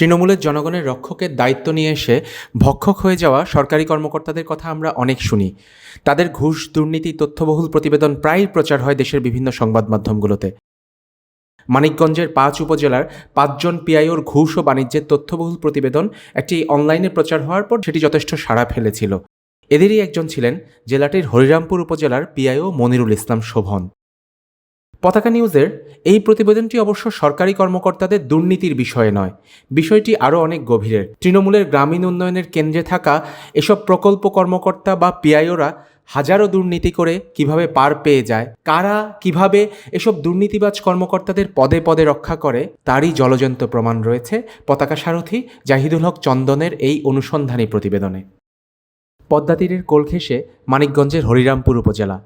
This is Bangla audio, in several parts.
তৃণমূলের জনগণের রক্ষকের দায়িত্ব নিয়ে এসে ভক্ষক হয়ে যাওয়া সরকারি কর্মকর্তাদের কথা আমরা অনেক শুনি। তাদের ঘুষ, দুর্নীতি, তথ্যবহুল প্রতিবেদন প্রায়ই প্রচার হয় দেশের বিভিন্ন সংবাদ মাধ্যমগুলোতে। মানিকগঞ্জের পাঁচ উপজেলার পাঁচজন পিআইওর ঘুষ ও বাণিজ্যের তথ্যবহুল প্রতিবেদন একটি অনলাইনে প্রচার হওয়ার পর সেটি যথেষ্ট সাড়া ফেলেছিল। এদেরই একজন ছিলেন জেলাটির হরিরামপুর উপজেলার পিআইও মনিরুল ইসলাম শোভন। পতাকা নিউজের এই প্রতিবেদনটি অবশ্য সরকারি কর্মকর্তাদের দুর্নীতির বিষয়ে নয়। বিষয়টি আরও অনেক গভীরের। তৃণমূলের গ্রামীণ উন্নয়নের কেন্দ্রে থাকা এসব প্রকল্প কর্মকর্তা বা পিআইওরা হাজারো দুর্নীতি করে কীভাবে পার পেয়ে যায়, কারা কীভাবে এসব দুর্নীতিবাজ কর্মকর্তাদের পদে পদে রক্ষা করে, তারই জলজন্ত প্রমাণ রয়েছে পতাকা সারথি জাহিদুল হক চন্দনের এই অনুসন্ধানী প্রতিবেদনে। পদ্মা তীরের কোল ঘেঁষে মানিকগঞ্জের হরিরামপুর উপজেলা।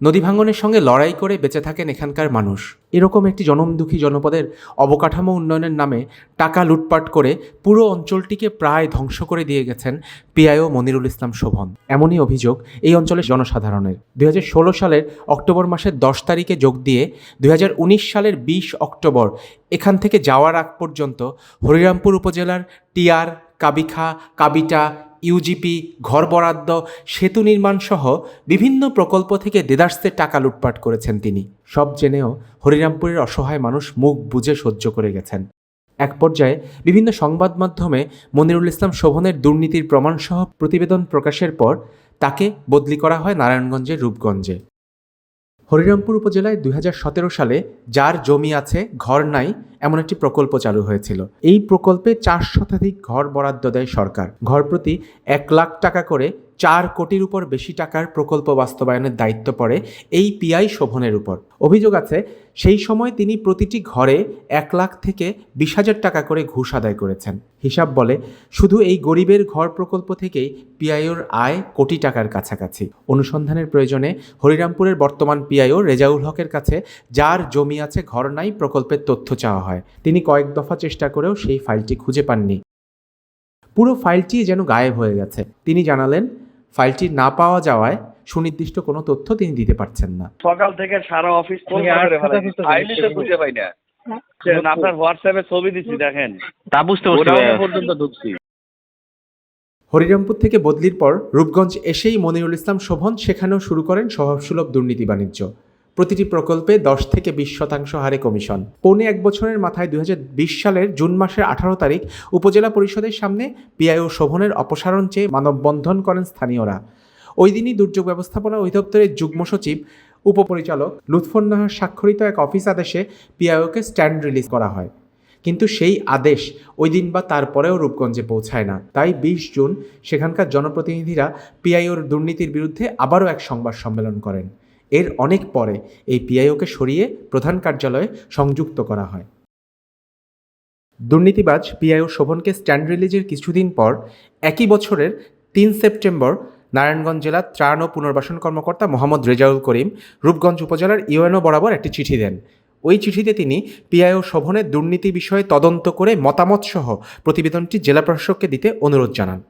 নদী ভাঙনের সঙ্গে লড়াই করে বেঁচে থাকেন এখানকার মানুষ। এরকম একটি জনমদুখী জনপদের অবকাঠামো উন্নয়নের নামে টাকা লুটপাট করে পুরো অঞ্চলটিকে প্রায় ধ্বংস করে দিয়ে গেছেন পিআইও মনিরুল ইসলাম শোভন। এমনই অভিযোগ এই অঞ্চলের জনসাধারণের। দুই হাজার ষোলো সালের অক্টোবর মাসের দশ তারিখে যোগ দিয়ে দুই হাজার উনিশ সালের বিশ অক্টোবর এখান থেকে যাওয়ার আগ পর্যন্ত হরিরামপুর উপজেলার টিআর কাবিখা, কাবিটা ইউজিপি ঘর বরাদ্দ, সেতু নির্মাণ সহ বিভিন্ন প্রকল্প থেকে দেদার্সে টাকা লুটপাট করেছেন তিনি। সব জেনেও হরিরামপুরের অসহায় মানুষ মুখ বুঝে সহ্য করে গেছেন। এক পর্যায়ে বিভিন্ন সংবাদ মাধ্যমে মনিরুল ইসলাম শোভনের দুর্নীতির প্রমাণসহ প্রতিবেদন প্রকাশের পর তাকে বদলি করা হয় নারায়ণগঞ্জের রূপগঞ্জে। হরিরামপুর উপজেলায় দুই হাজার সতেরো সালে যার জমি আছে, ঘর নাই, এমন একটি প্রকল্প চালু হয়েছিল। এই প্রকল্পে চার শতাধিক ঘর বরাদ্দ দেয় সরকার। ঘর প্রতি এক লাখ টাকা করে চার কোটির উপর বেশি টাকার প্রকল্প বাস্তবায়নের দায়িত্ব পড়ে এই পিআই শোভনের উপর। অভিযোগ আছে, সেই সময় তিনি প্রতিটি ঘরে এক লাখ থেকে বিশ হাজার টাকা করে ঘুষ আদায় করেছেন। হিসাব বলে, শুধু এই গরিবের ঘর প্রকল্প থেকেই পিআইওর আয় কোটি টাকার কাছাকাছি। অনুসন্ধানের প্রয়োজনে হরিরামপুরের বর্তমান পিআইও রেজাউল হকের কাছে যার জমি আছে, ঘর নাই, প্রকল্পের তথ্য চাওয়া হয়। তিনি কয়েক দফা চেষ্টা করেও সেই ফাইলটি খুঁজে পাননি। পুরো ফাইলটি যেন গায়েব হয়ে গেছে। তিনি জানালেন ফাইলটি না পাওয়া যাওয়ায় সুনির্দিষ্ট কোনো তথ্য তিনি দিতে পারছেন না। সকাল থেকে সারা অফিস। খুঁজে পাই না। আপনার হোয়াটসঅ্যাপে ছবি দিচ্ছি দেখেন। তা বুঝতে পারছি গোডাউনে ভাইয়া। পর্যন্ত ঢুকছি। হরিরামপুর থেকে বদলির পর রূপগঞ্জ এসেই মনিরুল ইসলাম শোভন সেখানেও শুরু করেন স্বভাবসুলভ দুর্নীতি বাণিজ্য। প্রতিটি প্রকল্পে দশ থেকে বিশ শতাংশ হারে কমিশন। পৌনে এক বছরের মাথায় দু হাজার বিশ সালের জুন মাসের আঠারো তারিখ উপজেলা পরিষদের সামনে পিআইও শোভনের অপসারণ চেয়ে মানববন্ধন করেন স্থানীয়রা। ওই দিনই দুর্যোগ ব্যবস্থাপনা অধিদপ্তরের যুগ্ম সচিব, উপপরিচালক লুৎফর নাহার স্বাক্ষরিত এক অফিস আদেশে পিআইওকে স্ট্যান্ড রিলিজ করা হয়। কিন্তু সেই আদেশ ওই দিন বা তারপরেও রূপগঞ্জে পৌঁছায় না। তাই বিশ জুন সেখানকার জনপ্রতিনিধিরা পিআইওর দুর্নীতির বিরুদ্ধে আবারও এক সংবাদ সম্মেলন করেন। এর অনেক পরে এই পিআইওকে সরিয়ে প্রধান কার্যালয়ে সংযুক্ত করা হয়। দুর্নীতিবাজ পিআইও শোভনকে স্ট্যান্ড রিলিজের কিছুদিন পর একই বছরের তিন সেপ্টেম্বর নারায়ণগঞ্জ জেলার ত্রাণ ও পুনর্বাসন কর্মকর্তা মোহাম্মদ রেজাউল করিম রূপগঞ্জ উপজেলার ইউএনও বরাবর একটি চিঠি দেন। ওই চিঠিতে তিনি পিআইও শোভনের দুর্নীতি বিষয়ে তদন্ত করে মতামত সহ প্রতিবেদনটি জেলা প্রশাসককে দিতে অনুরোধ জানান।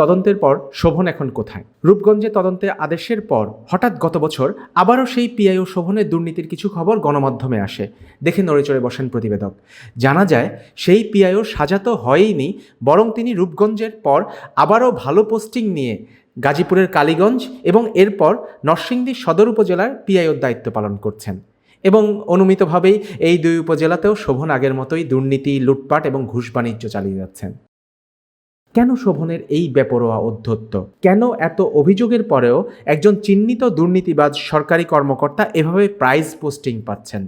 তদন্তের পর শোভন এখন কোথায়? রূপগঞ্জে তদন্তে আদেশের পর হঠাৎ গত বছর আবারও সেই পিআইও শোভনের দুর্নীতির কিছু খবর গণমাধ্যমে আসে। দেখে নড়েচড়ে বসেন প্রতিবেদক। জানা যায়, সেই পিআইও সাজা তো হয়ইনি, বরং তিনি রূপগঞ্জের পর আবারও ভালো পোস্টিং নিয়ে গাজীপুরের কালীগঞ্জ এবং এরপর নরসিংদী সদর উপজেলার পিআইওর দায়িত্ব পালন করছেন। এবং অনুমিতভাবেই এই দুই উপজেলাতেও শোভন আগের মতোই দুর্নীতি, লুটপাট এবং ঘুষ বাণিজ্য চালিয়ে যাচ্ছেন। কেন শোভনের এই বেপরোয়া অধ্যত্ত? কেন এত অভিযোগের পরেও একজন চিহ্নিত দুর্নীতিবাজ সরকারি কর্মকর্তা এভাবে প্রাইজ পোস্টিং পাচ্ছেন?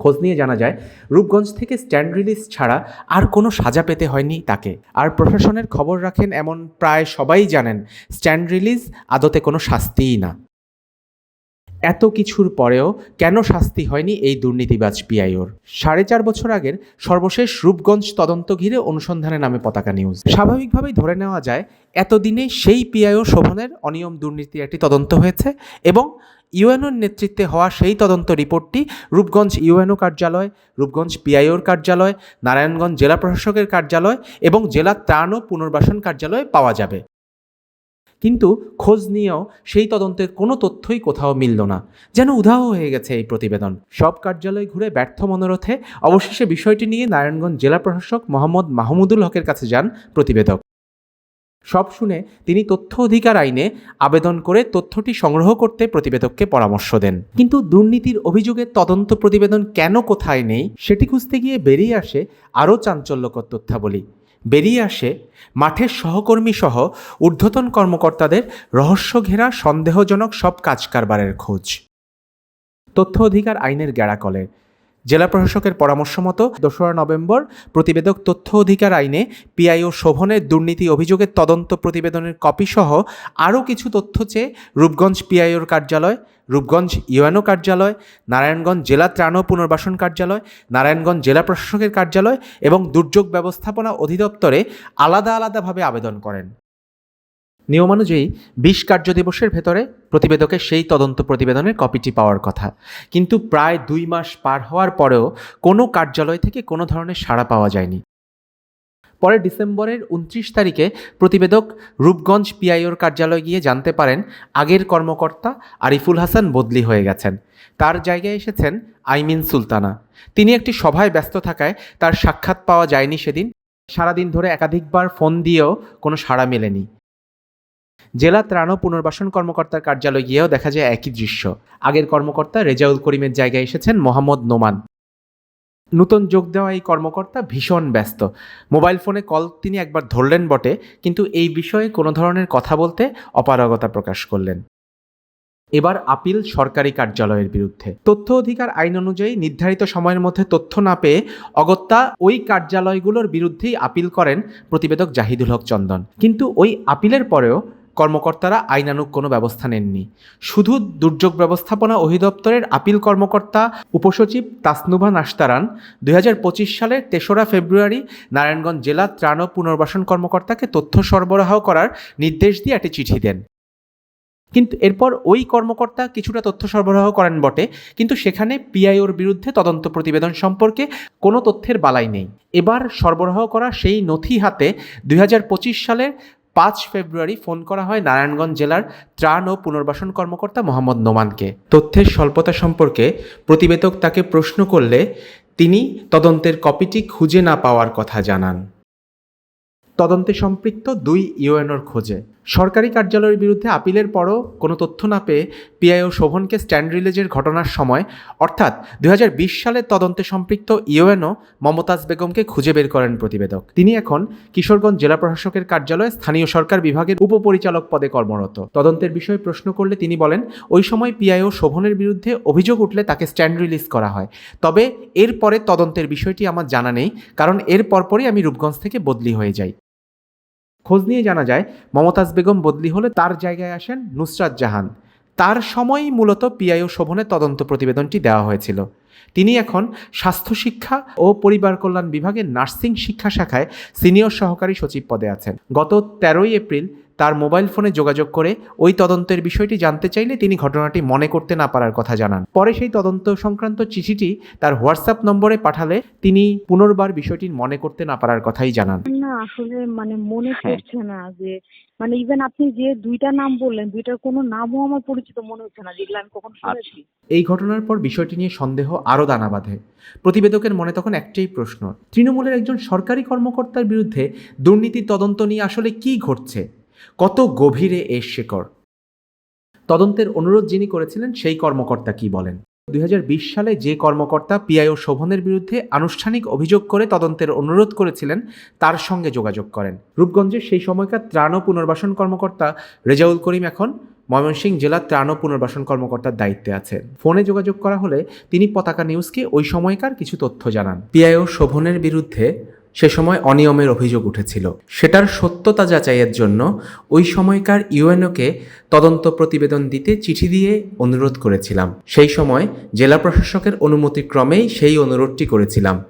খোঁজ নিয়ে জানা যায়, রূপগঞ্জ থেকে স্ট্যান্ড রিলিজ ছাড়া আর কোনো সাজা পেতে হয়নি তাকে। আর প্রশাসনের খবর রাখেন এমন প্রায় সবাই জানেন স্ট্যান্ড রিলিজ আদতে কোনো শাস্তিই না। এত কিছুর পরেও কেন শাস্তি হয়নি এই দুর্নীতিবাজ পিআইওর? সাড়ে চার বছর আগের সর্বশেষ রূপগঞ্জ তদন্ত ঘিরে অনুসন্ধানে নামে পতাকা নিউজ। স্বাভাবিকভাবেই ধরে নেওয়া যায়, এতদিনে সেই পিআইও শোভনের অনিয়ম দুর্নীতির একটি তদন্ত হয়েছে এবং ইউএনওর নেতৃত্বে হওয়া সেই তদন্ত রিপোর্টটি রূপগঞ্জ ইউএনও কার্যালয়, রূপগঞ্জ পিআইওর কার্যালয়, নারায়ণগঞ্জ জেলা প্রশাসকের কার্যালয় এবং জেলা ত্রাণ ও পুনর্বাসন কার্যালয়ে পাওয়া যাবে। কিন্তু খোঁজ নিয়েও সেই তদন্তের কোনো তথ্যই কোথাও মিলল না। যেন উধাও হয়ে গেছে এই প্রতিবেদন। সব কার্যালয় ঘুরে ব্যর্থ মনোরথে অবশেষে বিষয়টি নিয়ে নারায়ণগঞ্জ জেলা প্রশাসক মোহাম্মদ মাহমুদুল হকের কাছে যান প্রতিবেদক। সব শুনে তিনি তথ্য অধিকার আইনে আবেদন করে তথ্যটি সংগ্রহ করতে প্রতিবেদককে পরামর্শ দেন। কিন্তু দুর্নীতির অভিযোগের তদন্ত প্রতিবেদন কেন কোথায় নেই, সেটি খুঁজতে গিয়ে বেরিয়ে আসে আরও চাঞ্চল্যকর তথ্যাবলী। বেরিয়ে আসে মাঠের সহকর্মী সহ ঊর্ধ্বতন কর্মকর্তাদের রহস্য ঘেরা, সন্দেহজনক সব কাজ কারবারের খোঁজ। তথ্য অধিকার আইনের গ্যাড়াকলে। জেলা প্রশাসকের পরামর্শ মতো দোসরা নভেম্বর প্রতিবেদক তথ্য অধিকার আইনে পিআইও শোভনের দুর্নীতি অভিযোগের তদন্ত প্রতিবেদনের কপি সহ আরও কিছু তথ্য চেয়ে রূপগঞ্জ পিআইওর কার্যালয়, রূপগঞ্জ ইউএনও কার্যালয়, নারায়ণগঞ্জ জেলা ত্রাণ ও পুনর্বাসন কার্যালয়, নারায়ণগঞ্জ জেলা প্রশাসকের কার্যালয় এবং দুর্যোগ ব্যবস্থাপনা অধিদপ্তরে আলাদা আলাদাভাবে আবেদন করেন। নিয়মানুযায়ী বিশ কার্য দিবসের ভেতরে প্রতিবেদকের সেই তদন্ত প্রতিবেদনের কপিটি পাওয়ার কথা। কিন্তু প্রায় দুই মাস পার হওয়ার পরেও কোনো কার্যালয় থেকে কোনো ধরনের সাড়া পাওয়া যায়নি। পরে ডিসেম্বরের উনত্রিশ তারিখে প্রতিবেদক রূপগঞ্জ পিআইওর কার্যালয়ে গিয়ে জানতে পারেন, আগের কর্মকর্তা আরিফুল হাসান বদলি হয়ে গেছেন। তার জায়গায় এসেছেন আইমিন সুলতানা। তিনি একটি সভায় ব্যস্ত থাকায় তার সাক্ষাৎ পাওয়া যায়নি সেদিন। সারাদিন ধরে একাধিকবার ফোন দিয়েও কোনো সাড়া মেলেনি। জেলা ত্রাণ ও পুনর্বাসন কর্মকর্তার কার্যালয়ে গিয়েও দেখা যায় একই দৃশ্য। আগের কর্মকর্তা রেজাউল করিমের জায়গায় এসেছেন মোহাম্মদ নোমান। নূতন যোগ দেওয়া এই কর্মকর্তা ভীষণ ব্যস্ত। মোবাইল ফোনে কল তিনি একবার ধরলেন বটে, কিন্তু এই বিষয়ে কোনো ধরনের কথা বলতে অপারগতা প্রকাশ করলেন। এবার আপিল সরকারি কার্যালয়ের বিরুদ্ধে। তথ্য অধিকার আইন অনুযায়ী নির্ধারিত সময়ের মধ্যে তথ্য না পেয়ে অগত্যা ওই কার্যালয়গুলোর বিরুদ্ধেই আপিল করেন প্রতিবেদক জাহিদুল হক চন্দন। কিন্তু ওই আপিলের পরেও কর্মকর্তারা আইনানুগ কোনো ব্যবস্থা নেননি। শুধু দুর্যোগ ব্যবস্থাপনা অধিদপ্তরের আপিল কর্মকর্তা, উপসচিব তাসনুভা নাস্তারান দুই হাজার পঁচিশ সালের তেসরা ফেব্রুয়ারি নারায়ণগঞ্জ জেলা ত্রাণ ও পুনর্বাসন কর্মকর্তাকে তথ্য সরবরাহ করার নির্দেশ দিয়ে একটি চিঠি দেন। কিন্তু এরপর ওই কর্মকর্তা কিছুটা তথ্য সরবরাহ করেন বটে, কিন্তু সেখানে পিআইওর বিরুদ্ধে তদন্ত প্রতিবেদন সম্পর্কে কোনো তথ্যের বালাই নেই। এবার সরবরাহ করা সেই নথি হাতে দুই হাজার পঁচিশ সালের পাঁচ ফেব্রুয়ারি ফোন করা হয় নারায়ণগঞ্জ জেলার ত্রাণ ও পুনর্বাসন কর্মকর্তা মোহাম্মদ নোমানকে। তথ্যের স্বল্পতা সম্পর্কে প্রতিবেদক তাকে প্রশ্ন করলে তিনি তদন্তের কপিটি খুঁজে না পাওয়ার কথা জানান। তদন্তে সম্পৃক্ত দুই ইউএনওর খোঁজে। সরকারি কার্যালয়ের বিরুদ্ধে আপিলের পরও কোনো তথ্য না পেয়ে পিআইও শোভনকে স্ট্যান্ড রিলিজের ঘটনার সময়, অর্থাৎ দু হাজার বিশ সালের তদন্তে সম্পৃক্ত ইউএনও মমতাজ বেগমকে খুঁজে বের করেন প্রতিবেদক। তিনি এখন কিশোরগঞ্জ জেলা প্রশাসকের কার্যালয়ে স্থানীয় সরকার বিভাগের উপপরিচালক পদে কর্মরত। তদন্তের বিষয়ে প্রশ্ন করলে তিনি বলেন, ওই সময় পিআইও শোভনের বিরুদ্ধে অভিযোগ উঠলে তাকে স্ট্যান্ড রিলিজ করা হয়। তবে এরপরে তদন্তের বিষয়টি আমার জানা নেই, কারণ এর পরপরই আমি রূপগঞ্জ থেকে বদলি হয়ে যাই। খোঁজ নিয়ে জানা যায়, মমতাজ বেগম বদলি হলে তার জায়গায় আসেন নুসরাত জাহান। তার সময়ই মূলত পিআইও শোভনের তদন্ত প্রতিবেদনটি দেওয়া হয়েছিল। তিনি এখন স্বাস্থ্য শিক্ষা ও পরিবার কল্যাণ বিভাগের নার্সিং শিক্ষা শাখায় সিনিয়র সহকারী সচিব পদে আছেন। গত তেরোই এপ্রিল তার মোবাইল ফোনে যোগাযোগ করে ওই তদন্তের বিষয়টি জানতে চাইলে তিনি ঘটনাটি মনে করতে না পারার কথা জানান। পরে সেই তদন্ত সংক্রান্ত চিঠিটি তার হোয়াটসঅ্যাপ নম্বরে পাঠালে তিনি পুনর্বার বিষয়টি মনে করতে না পারার কথাই জানান। আসলে মানে মনে হ্যাঁ। পড়ছে না যে মানে ইভেন আপনি যে দুইটা নাম বললেন দুইটার কোনো নামও আমার পরিচিত মনে হচ্ছে না যেগুলো আমি কখন শুনেছি। এই ঘটনার পর বিষয়টি নিয়ে সন্দেহ আরও দানা বাঁধে। প্রতিবেদকের মনে তখন একটাই প্রশ্ন তৃণমূলের একজন সরকারি কর্মকর্তার বিরুদ্ধে দুর্নীতি তদন্ত নিয়ে আসলে কি ঘটছে? কত গভীরে এর শেকড়? তদন্তের অনুরোধ যিনি করেছিলেন সেই কর্মকর্তা কি বলেন? দুই হাজার বিশ সালে যে কর্মকর্তা পিআইও শোভনের বিরুদ্ধে আনুষ্ঠানিক অভিযোগ করে তদন্তের অনুরোধ করেছিলেন, তার সঙ্গে যোগাযোগ করেন। রূপগঞ্জের সেই সময়কার ত্রাণ ও পুনর্বাসন কর্মকর্তা রেজাউল করিম এখন ময়মনসিংহ জেলার ত্রাণ ও পুনর্বাসন কর্মকর্তার দায়িত্বে আছেন। ফোনে যোগাযোগ করা হলে তিনি পতাকা নিউজকে ওই সময়কার কিছু তথ্য জানান। পিআইও শোভনের বিরুদ্ধে সে সময় অনিয়মের অভিযোগ উঠেছিল। সেটার সত্যতা যাচাইয়ের জন্য ওই সময়কার ইউএনওকে তদন্ত প্রতিবেদন দিতে চিঠি দিয়ে অনুরোধ করেছিলাম। সেই সময় জেলা প্রশাসকের অনুমতিক্রমেই সেই অনুরোধটি করেছিলাম।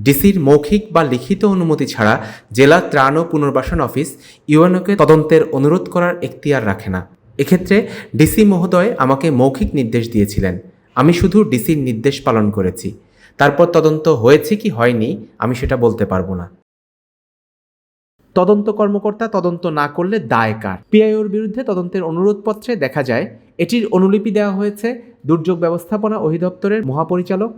ডিসির মৌখিক বা লিখিত অনুমতি ছাড়া জেলা ত্রাণ ও পুনর্বাসন অফিস ইউএনওকে তদন্তের অনুরোধ করার এখতিয়ার রাখে না। এক্ষেত্রে ডিসি মহোদয় আমাকে মৌখিক নির্দেশ দিয়েছিলেন। আমি শুধু ডিসির নির্দেশ পালন করেছি। তারপর তদন্ত হয়েছে কি হয়নি, আমি সেটা বলতে পারব না। তদন্ত কর্মকর্তা তদন্ত না করলে দায় কার? পিআইওর বিরুদ্ধে তদন্তের অনুরোধপত্রে দেখা যায়, এটির অনুলিপি দেওয়া হয়েছে দুর্যোগ ব্যবস্থাপনা অধিদপ্তরের মহাপরিচালক,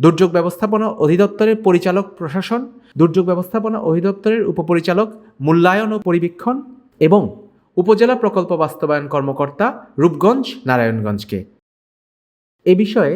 দুর্যোগ ব্যবস্থাপনা অধিদপ্তরের পরিচালক প্রশাসন, দুর্যোগ ব্যবস্থাপনা অধিদপ্তরের উপপরিচালক মূল্যায়ন ও পরিবীক্ষণ এবং উপজেলা প্রকল্প বাস্তবায়ন কর্মকর্তা রূপগঞ্জ নারায়ণগঞ্জকে। এ বিষয়ে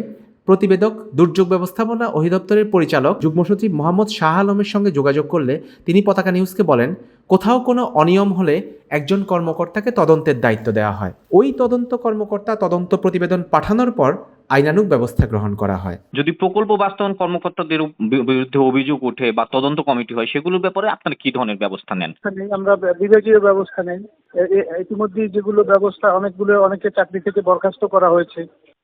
প্রতিবেদক দুর্যোগ ব্যবস্থাপনা অধিদপ্তরের পরিচালক যুগ্ম সচিব মোহাম্মদ শাহ আলমের সঙ্গে যোগাযোগ করলে তিনি পতাকা নিউজকে বলেন কোথাও কোনো অনিয়ম হলে একজন কর্মকর্তাকে তদন্তের দায়িত্ব দেওয়া হয়। ওই তদন্ত কর্মকর্তা তদন্ত প্রতিবেদন পাঠানোর পর আইনানুগ ব্যবস্থা গ্রহণ করা হয়। যদি প্রকল্প বাস্তবায়ন কর্মকর্তাদের বিরুদ্ধে অভিযোগ ওঠে বা তদন্ত কমিটি হয় সেগুলোর ব্যাপারে আপনারা কি ধরনের ব্যবস্থা নেন? আমরা বিভাগীয় ব্যবস্থা নেই। ইতিমধ্যে যেগুলো ব্যবস্থা অনেকগুলো অনেকে চাকরি থেকে বরখাস্ত করা হয়েছে।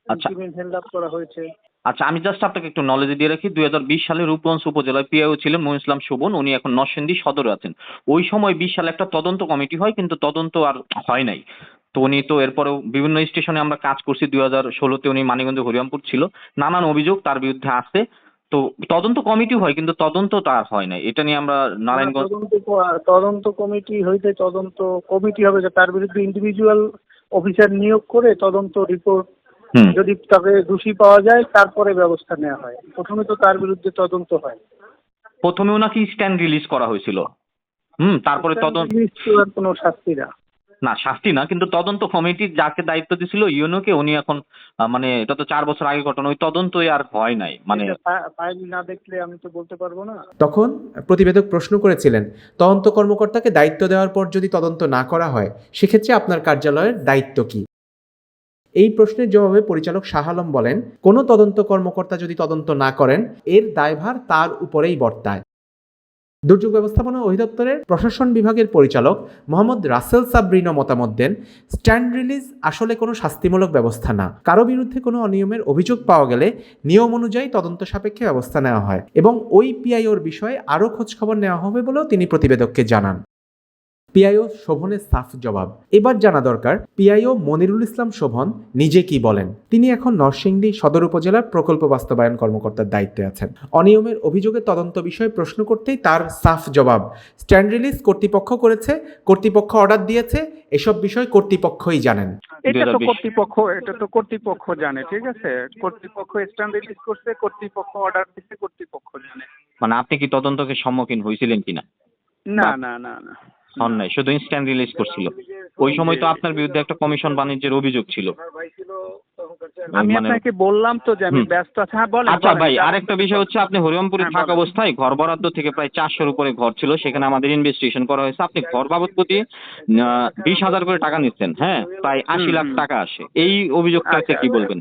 আচ্ছা। হ্যান্ড করা হয়েছে। আচ্ছা আমি জাস্ট আপনাকে একটু নলেজ দিয়ে রাখি। দুই হাজার বিশ সালে রূপগঞ্জ উপজেলায় পিআইও ছিলেন মহিন ইসলাম শোভন উনি এখন নরসিংদী সদরে আছেন। ওই সময় বিশ সালে একটা তদন্ত কমিটি হয় কিন্তু তদন্ত আর হয় নাই। তো উনি তো এরপরেও বিভিন্ন স্টেশনে আমরা কাজ করছি। দুই হাজার ষোলোতে উনি মানিগঞ্জ হরিরামপুর ছিল। নানান অভিযোগ তার বিরুদ্ধে আছে তো তদন্ত কমিটি হয় কিন্তু তদন্ত তার হয় নাই। এটা নিয়ে আমরা নারায়ণগঞ্জ তদন্ত কমিটি হইতে তদন্ত কমিটি হবে যে তার বিরুদ্ধে ইন্ডিভিজুয়াল অফিসার নিয়োগ করে তদন্ত রিপোর্ট যদি তাকে দোষী পাওয়া যায় তারপরে ব্যবস্থা নেওয়া হয়। প্রথমে তো তার বিরুদ্ধে তদন্ত হয়। প্রথমে ওনাকে স্ট্যান্ড রিলিজ করা হয়েছিল। হুম তারপরে তদন্ত কোনো শাস্তি না। না শাস্তি না কিন্তু তদন্ত কমিটির যাকে দায়িত্ব দিছিল ইউনোকে উনি এখন আহ, মানে এটা তো চার বছর আগে ঘটনা ওই তদন্তই আর হয় নাই মানে ফাইল না দেখলে আমি তো বলতে পারব না। তখন প্রতিবেদক প্রশ্ন করেছিলেন তদন্ত কর্মকর্তাকে দায়িত্ব দেওয়ার পর যদি তদন্ত না করা হয় সেক্ষেত্রে আপনার কার্যালয়ের দায়িত্ব কি? এই প্রশ্নের জবাবে পরিচালক শাহ আলম বলেন, কোনো তদন্ত কর্মকর্তা যদি তদন্ত না করেন, এর দায়ভার তার উপরেই বর্তায়। দুর্যোগ ব্যবস্থাপনা অধিদপ্তরের প্রশাসন বিভাগের পরিচালক মোহাম্মদ রাসেল সাবরিনো মতামত দেন, স্ট্যান্ড রিলিজ আসলে কোনো শাস্তিমূলক ব্যবস্থা না। কারও বিরুদ্ধে কোনো অনিয়মের অভিযোগ পাওয়া গেলে নিয়ম অনুযায়ী তদন্ত সাপেক্ষে ব্যবস্থা নেওয়া হয় এবং ওই পিআইওর বিষয়ে আরও খোঁজখবর নেওয়া হবে বলেও তিনি প্রতিবেদককে জানান। পিআইও শোভনের সাফ জবাব। এবার জানা দরকার পিআইও মনিরুল ইসলাম শোভন নিজে কি বলেন? তিনি এখন নরসিংদী সদর উপজেলার প্রকল্প বাস্তবায়ন কর্মকর্তার দায়িত্বে আছেন। অনিয়মের অভিযোগে তদন্ত বিষয়ে প্রশ্ন করতেই তার সাফ জবাব। স্ট্যান্ড রিলিজ কর্তৃপক্ষ করেছে কর্তৃপক্ষ অর্ডার দিয়েছে এসব বিষয় কর্তৃপক্ষই জানেন। এটা তো কর্তৃপক্ষ এটা তো কর্তৃপক্ষ জানে ঠিক আছে? কর্তৃপক্ষ স্ট্যান্ড রিলিজ করছে কর্তৃপক্ষ অর্ডার দিচ্ছে কর্তৃপক্ষ জানে। মানে আপনি কি তদন্তকে সম্মুখীন হয়েছিলেন কিনা? না না না না। হন নাই শুধু ইনস্ট্যান্ট রিলিজ করছিল। ওই সময় তো আপনার বিরুদ্ধে একটা কমিশন বাণিজ্যের অভিযোগ ছিল। আমি মানে- আপনাকে বললাম তো যে আমি ব্যস্ত আছি। হ্যাঁ বলেন আচ্ছা ভাই আরেকটা বিষয় হচ্ছে আপনি হরিরামপুরে হ্যাঁ, থাকা অবস্থায় ঘর বরাদ্দ থেকে প্রায় চারশোর উপরে ঘর ছিল সেখানে আমাদের ইনভেস্টিগেশন করা হয়েছে। আপনি ঘর বাবদ প্রতি বিশ হাজার করে টাকা নিচ্ছেন হ্যাঁ? প্রায় আশি লাখ টাকা আসে। এই অভিযোগটাতে আচ্ছা। কি বলবেন?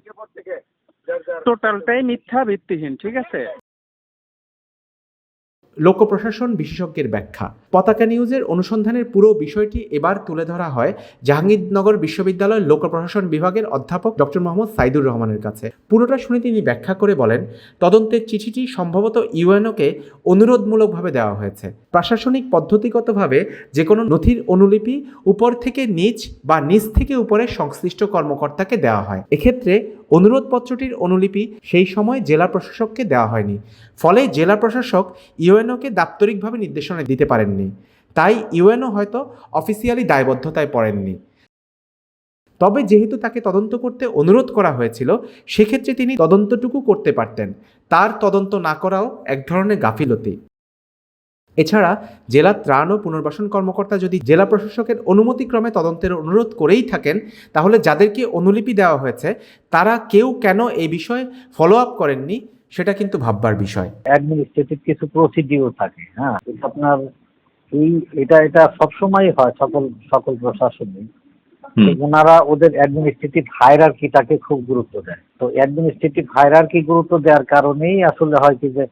টোটালটাই মিথ্যা ভিত্তিহীন ঠিক আছে? লোক প্রশাসন বিশেষজ্ঞের ব্যাখ্যা। পতাকা নিউজের অনুসন্ধানের পুরো বিষয়টি এবার তুলে ধরা হয় জাহাঙ্গীরনগর বিশ্ববিদ্যালয় লোক প্রশাসন বিভাগের অধ্যাপক ডক্টর মোহাম্মদ সাইদুর রহমানের কাছে। পুরোটা শুনে তিনি ব্যাখ্যা করে বলেন, তদন্তের চিঠিটি সম্ভবত ইউএনওকে অনুরোধমূলকভাবে দেওয়া হয়েছে। প্রশাসনিক পদ্ধতিগতভাবে যে কোনো নথির অনুলিপি উপর থেকে নিচ বা নিচ থেকে উপরে সংশ্লিষ্ট কর্মকর্তাকে দেওয়া হয়। এক্ষেত্রে অনুরোধপত্রটির অনুলিপি সেই সময় জেলা প্রশাসককে দেওয়া হয়নি। ফলে জেলা প্রশাসক ইউএনওকে দাপ্তরিকভাবে নির্দেশনা দিতে পারেননি। তাই ইউএনও হয়তো অফিসিয়ালি দায়বদ্ধতায় পড়েননি। তবে যেহেতু তাকে তদন্ত করতে অনুরোধ করা হয়েছিল, সেক্ষেত্রে তিনি তদন্তটুকু করতে পারতেন। তার তদন্ত না করাও এক ধরনের গাফিলতি। এছাড়া জেলা ত্রাণ ও পুনর্বাসন কর্মকর্তা যদি জেলা প্রশাসকের অনুমতিক্রমে তদন্তের অনুরোধ করেই থাকেন তাহলে যাদেরকে অনুলিপি দেওয়া হয়েছে তারা কেউ কেন এই বিষয়ে ফলো আপ করেননি সেটা কিন্তু ভাববার বিষয়। অ্যাডমিনিস্ট্রেটিভ কিছু প্রসিডিওর থাকে হ্যাঁ? আপনার এই এটা এটা সবসময় হয় সকল সকল প্রশাসনে। ওনারা ওদের অ্যাডমিনিস্ট্রেটিভ হায়ারার্কিটাকে খুব গুরুত্ব দেয়। তো অ্যাডমিনিস্ট্রেটিভ হায়ারার্কি গুরুত্ব দেওয়ার কারণেই আসলে হয় কি যে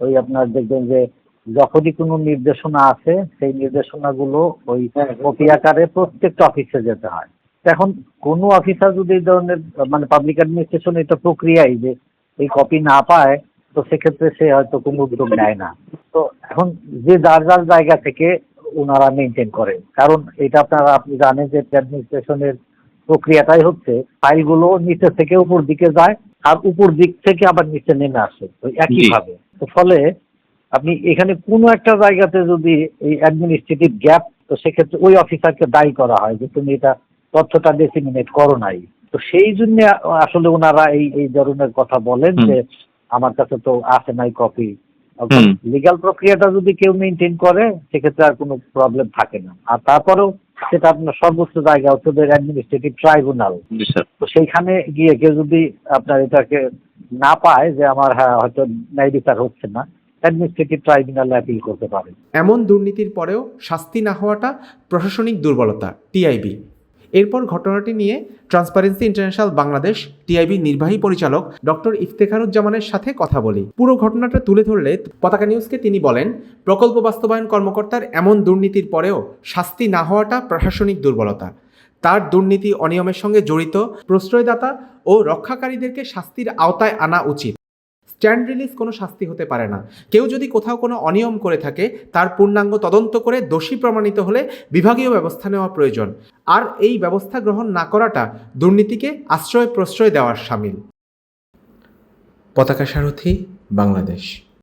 ওই আপনার দেখবেন যে যখনই কোনো নির্দেশনা আছে সেই নির্দেশনাগুলো ওই কপি আকারে প্রত্যেকটা অফিসে যেতে হয়। তো এখন কোনো অফিসার যদি এই ধরনের মানে পাবলিক অ্যাডমিনিস্ট্রেশন এটা প্রক্রিয়াই যে এই কপি না পায় তো সেক্ষেত্রে সে হয়তো কোনো উদ্যোগ নেয় না। তো এখন যে যার যার জায়গা থেকে ওনারা মেনটেন করেন। কারণ এটা আপনারা আপনি জানেন যে অ্যাডমিনিস্ট্রেশনের প্রক্রিয়াটাই হচ্ছে ফাইলগুলো নিচে থেকে উপর দিকে যায় আর উপর দিক থেকে আবার নিচে নেমে আসে ওই একইভাবে। তো ফলে আপনি এখানে কোনো একটা জায়গাতে যদি এই অ্যাডমিনিস্ট্রেটিভ গ্যাপ তো সেক্ষেত্রে ওই অফিসারকে দায়ী করা হয় যে তুমি এটা তথ্যটা ডিসিমিনেট করো নাই। তো সেই জন্য আসলে ওনারা এই এই ধরনের কথা বলেন যে আমার কাছে তো আসে নাই কপি লিগাল প্রক্রিয়াটা যদি কেউ মেনটেন করে সেক্ষেত্রে আর কোনো প্রবলেম থাকে না। আর তারপরেও সেটা আপনার সর্বোচ্চ জায়গা হচ্ছে অ্যাডমিনিস্ট্রেটিভ ট্রাইব্যুনাল তো সেইখানে গিয়ে কেউ যদি আপনার এটাকে না পায় যে আমার হ্যাঁ হয়তো ন্যায় বিচার হচ্ছে না। অ্যাডমিনিস্ট্রেটিভ ট্রাইব্যুনালে অ্যাপিল করতে পারে। এমন দুর্নীতির পরেও শাস্তি না হওয়াটা প্রশাসনিক দুর্বলতা, টিআইবি। এরপর ঘটনাটি নিয়ে ট্রান্সপারেন্সি ইন্টারন্যাশনাল বাংলাদেশ, টিআইবি নির্বাহী পরিচালক ডক্টর ইফতেখারুজ্জামানের সাথে কথা বলি। পুরো ঘটনাটা তুলে ধরলে পতাকা নিউজকে তিনি বলেন, প্রকল্প বাস্তবায়ন কর্মকর্তার এমন দুর্নীতির পরেও শাস্তি না হওয়াটা প্রশাসনিক দুর্বলতা। তার দুর্নীতি অনিয়মের সঙ্গে জড়িত, প্রশ্রয়দাতা ও রক্ষাকারীদেরকে শাস্তির আওতায় আনা উচিত। স্ট্যান্ড রিলিজ কোনো শাস্তি হতে পারে না। কেউ যদি কোথাও কোনো অনিয়ম করে থাকে, তার পূর্ণাঙ্গ তদন্ত করে দোষী প্রমাণিত হলে বিভাগীয় ব্যবস্থা নেওয়া প্রয়োজন। আর এই ব্যবস্থা গ্রহণ না করাটা দুর্নীতিকে আশ্রয় প্রশ্রয় দেওয়ার সামিল। পতাকা সারথি, বাংলাদেশ।